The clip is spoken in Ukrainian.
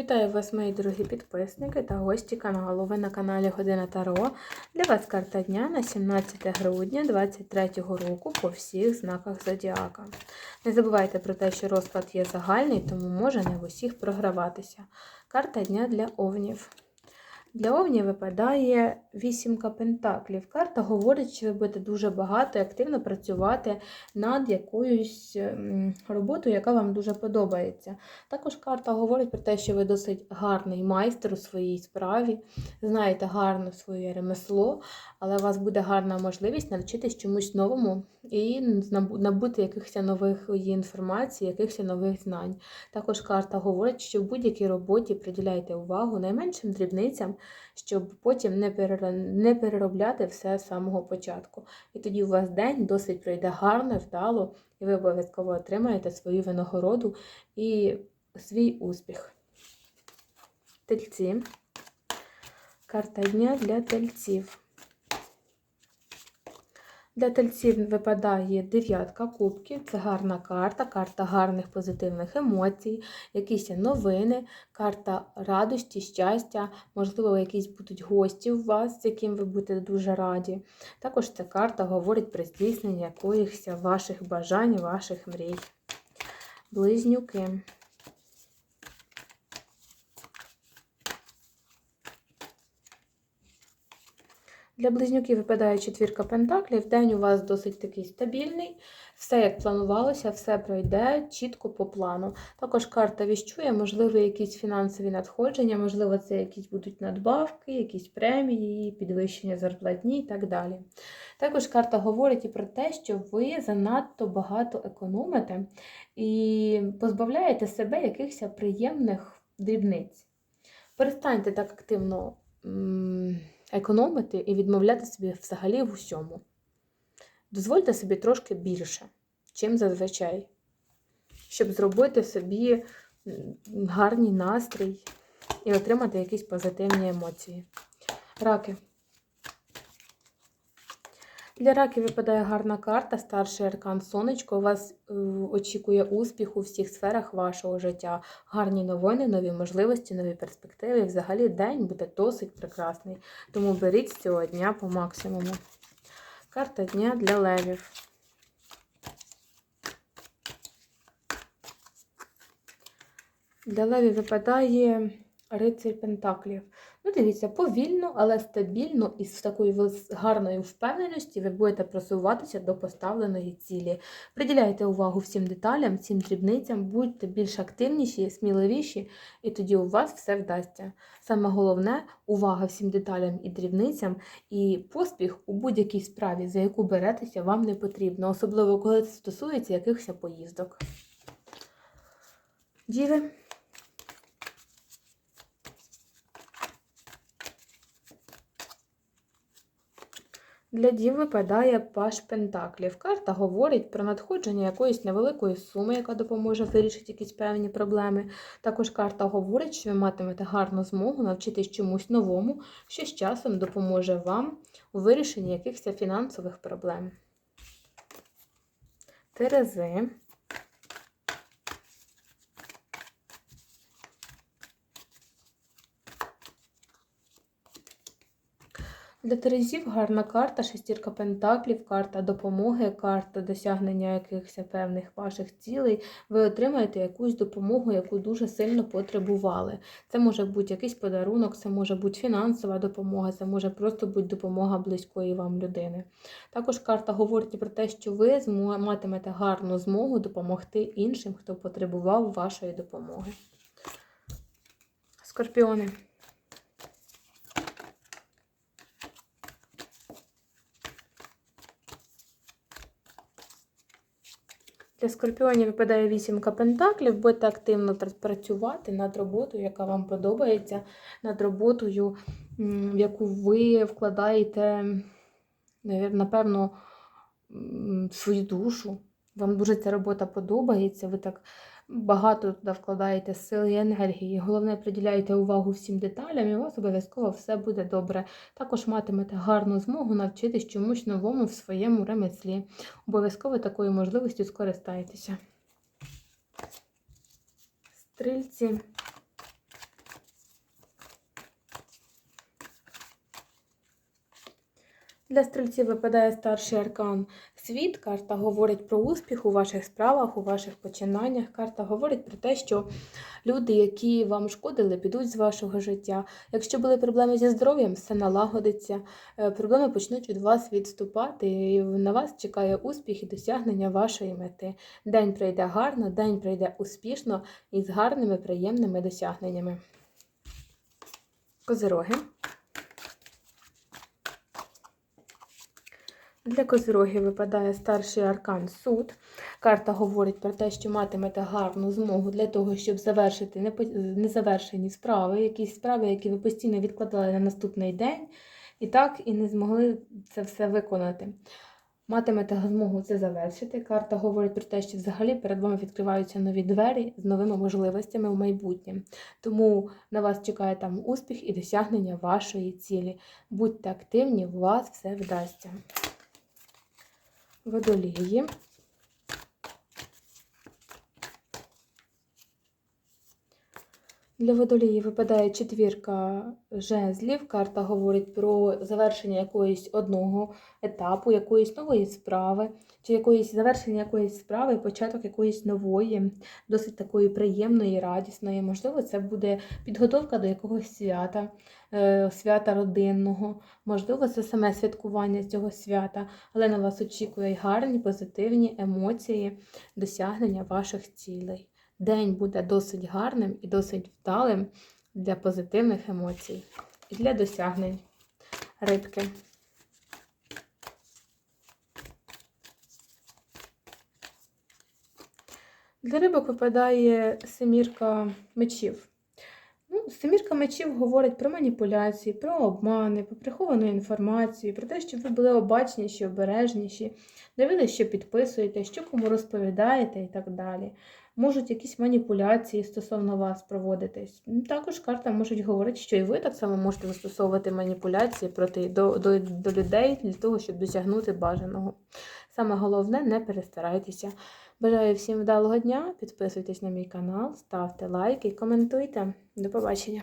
Вітаю вас, мої дорогі підписники та гості каналу. Ви на каналі Година Таро. Для вас карта дня на 17 грудня 2023 року по всіх знаках Зодіака. Не забувайте про те, що розклад є загальний, тому може не в усіх програватися. Карта дня для овнів. Для овнів випадає вісімка пентаклів. Карта говорить, що ви будете дуже багато і активно працювати над якоюсь роботою, яка вам дуже подобається. Також карта говорить про те, що ви досить гарний майстер у своїй справі, знаєте гарно своє ремесло, але у вас буде гарна можливість навчитись чомусь новому і набути якихось нових інформацій, якихось нових знань. Також карта говорить, що в будь-якій роботі приділяйте увагу найменшим дрібницям, щоб потім не переробляти все з самого початку. І тоді у вас день досить пройде гарно, вдало, і ви обов'язково отримаєте свою винагороду і свій успіх. Тельці. Карта дня для тельців. Для тельців випадає дев'ятка кубків. Це гарна карта, карта гарних позитивних емоцій, якісь новини, карта радості, щастя, можливо, якісь будуть гості у вас, з яким ви будете дуже раді. Також ця карта говорить про здійснення якихось ваших бажань, ваших мрій. Близнюки. Для близнюків випадає четвірка пентаклів. День у вас досить такий стабільний. Все як планувалося, все пройде чітко по плану. Також карта віщує, можливо, якісь фінансові надходження, можливо, це якісь будуть надбавки, якісь премії, підвищення зарплатні і так далі. Також карта говорить і про те, що ви занадто багато економите і позбавляєте себе якихось приємних дрібниць. Перестаньте так активно. Економити і відмовляти собі взагалі в усьому. Дозвольте собі трошки більше, чим зазвичай, щоб зробити собі гарний настрій і отримати якісь позитивні емоції. Раки. Для раків випадає гарна карта, старший аркан сонечко. У вас е, очікує успіх у всіх сферах вашого життя. Гарні новини, нові можливості, нові перспективи. Взагалі день буде досить прекрасний. Тому беріть з цього дня по максимуму. Карта дня для левів. Для левів випадає рицарь Пентаклів. Ну, дивіться, повільно, але стабільно і з такою гарною впевненості ви будете просуватися до поставленої цілі. Приділяйте увагу всім деталям, всім дрібницям, будьте більш активніші, сміливіші, і тоді у вас все вдасться. Саме головне увага всім деталям і дрібницям, і поспіх у будь-якій справі, за яку беретеся, вам не потрібно, особливо коли це стосується якихось поїздок. Діви. Для дів випадає паш Пентаклів. Карта говорить про надходження якоїсь невеликої суми, яка допоможе вирішити якісь певні проблеми. Також карта говорить, що ви матимете гарну змогу навчитись чомусь новому, що з часом допоможе вам у вирішенні якихось фінансових проблем. Терези. Для Терезів гарна карта, шестірка пентаклів, карта допомоги, карта досягнення якихось певних ваших цілей. Ви отримаєте якусь допомогу, яку дуже сильно потребували. Це може бути якийсь подарунок, це може бути фінансова допомога, це може просто бути допомога близької вам людини. Також карта говорить про те, що ви матимете гарну змогу допомогти іншим, хто потребував вашої допомоги. Скорпіони. Для скорпіонів випадає вісімка пентаклів, будете активно працювати над роботою, яка вам подобається, над роботою, в яку ви вкладаєте, напевно, свою душу. Вам дуже ця робота подобається, ви так багато туди вкладаєте сил і енергії. Головне, приділяєте увагу всім деталям, і у вас обов'язково все буде добре. Також матимете гарну змогу навчитись чомусь новому в своєму ремеслі. Обов'язково такою можливістю скористайтеся. Стрільці. Для стрільців випадає старший аркан світ. Карта говорить про успіх у ваших справах, у ваших починаннях. Карта говорить про те, що люди, які вам шкодили, підуть з вашого життя. Якщо були проблеми зі здоров'ям, все налагодиться. Е, Проблеми почнуть від вас відступати, і на вас чекає успіх і досягнення вашої мети. День пройде гарно, день пройде успішно і з гарними, приємними досягненнями. Козироги. Для козирогів випадає старший аркан суд. Карта говорить про те, що матимете гарну змогу для того, щоб завершити незавершені справи, якісь справи, які ви постійно відкладали на наступний день, і так і не змогли це все виконати. Матимете змогу це завершити. Карта говорить про те, що взагалі перед вами відкриваються нові двері з новими можливостями в майбутнє. Тому на вас чекає там успіх і досягнення вашої цілі. Будьте активні, у вас все вдасться. Водолії. Для водолії випадає четвірка жезлів. Карта говорить про завершення якоїсь одного етапу, якоїсь нової справи, чи якоїсь завершення якоїсь справи, початок якоїсь нової, досить такої приємної, радісної. Можливо, це буде підготовка до якогось свята, е, свята родинного. Можливо, це саме святкування цього свята, але на вас очікує гарні, позитивні емоції, досягнення ваших цілей. День буде досить гарним і досить вдалим для позитивних емоцій і для досягнень рибки. Для рибок випадає семірка мечів. Ну, семірка мечів говорить про маніпуляції, про обмани, про приховану інформацію, про те, щоб ви були обачніші, обережніші, дивилися, що підписуєте, що кому розповідаєте і так далі. Можуть якісь маніпуляції стосовно вас проводитись. Також карта може говорити, що і ви так само можете застосовувати маніпуляції проти до, до, до людей для того, щоб досягнути бажаного. Саме головне, не перестарайтеся. Бажаю всім вдалого дня. Підписуйтесь на мій канал, ставте лайки, коментуйте. До побачення!